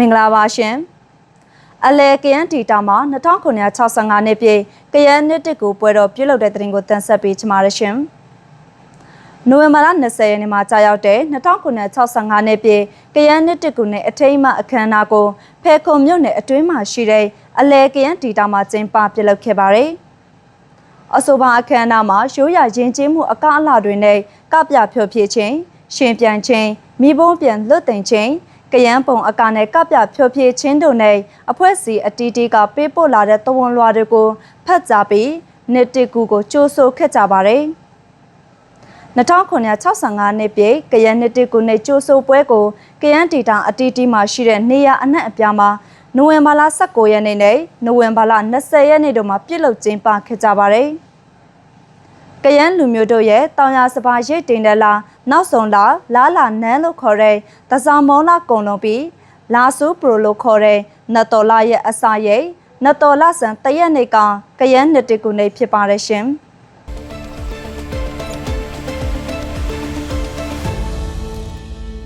မင်္ဂလာပါရှင်အလဲကရန်ဒေတာမှာ2965နှစ်ပြည့်ကရန်နှစ်တစ်ကိုပွဲတော်ပြုလုပ်တဲ့တဲ့တင်ကိုတင်ဆက်ပေးချင်ပါတယ်ရှင်နိုဝင်ဘာလ20ရက်နေ့မှာကြာရောက်တဲ့2965နှစ်ပြည့်ကရန်နှစ်တစ်ကိုနဲ့အထိမ်းအမှတ်အခမ်းအနားကိုဖဲခုံမြို့နယ်အတွင်းမှာရှိတဲ့အလဲကရန်ဒေတာမှာကျင်းပပြုလုပ်ခဲ့ပါတယ်အဆိုပါအခမ်းအနားမှာရိုးရာယဉ်ကျေးမှုအကအလှတွေနဲ့ကပြဖြိုဖြည့်ခြင်းရှင်ပြန်ခြင်းမိဘုံပြန်လွတ်တင်ခြင်း ကရန်ပုံအကနဲ့ကပြဖြိုဖြည့်ခြင်းတို့နဲ့အဖွဲ့အစည်းအတီးတီးကပေးပို့လာတဲ့တဝန်လွှာတွေကိုဖတ်ကြားပြီးနှစ်တစ်ကူကိုကြိုးဆိုခဲ့ကြပါတယ်2965နှစ်ပြည့်ကရန်နှစ်တစ်ကူနဲ့ကြိုးဆိုပွဲကိုကရန်ဒေတာအတီးတီးမှာရှိတဲ့နေရအနှံ့အပြားမှာနိုဝင်ဘာလ19ရက်နေ့နဲ့နိုဝင်ဘာလ20ရက်နေ့တို့မှာပြုလုပ်ကျင်းပခဲ့ကြပါတယ်။ ကယန်းလူမျိုးတို့ရဲ့တောင်ရစပါရိတ်တင်တယ်လားနောက်ဆုံးလာလာလာနန်းလို့ခေါ်တဲ့တစားမောလာကုံလုံးပြီးလာဆူပရိုလို့ခေါ်တဲ့နတ်တော်လာရဲ့အစာရိတ်နတ်တော်လာဆန်တရက်နေကကယန်းနှစ်တကူနေဖြစ်ပါတယ်ရှင်။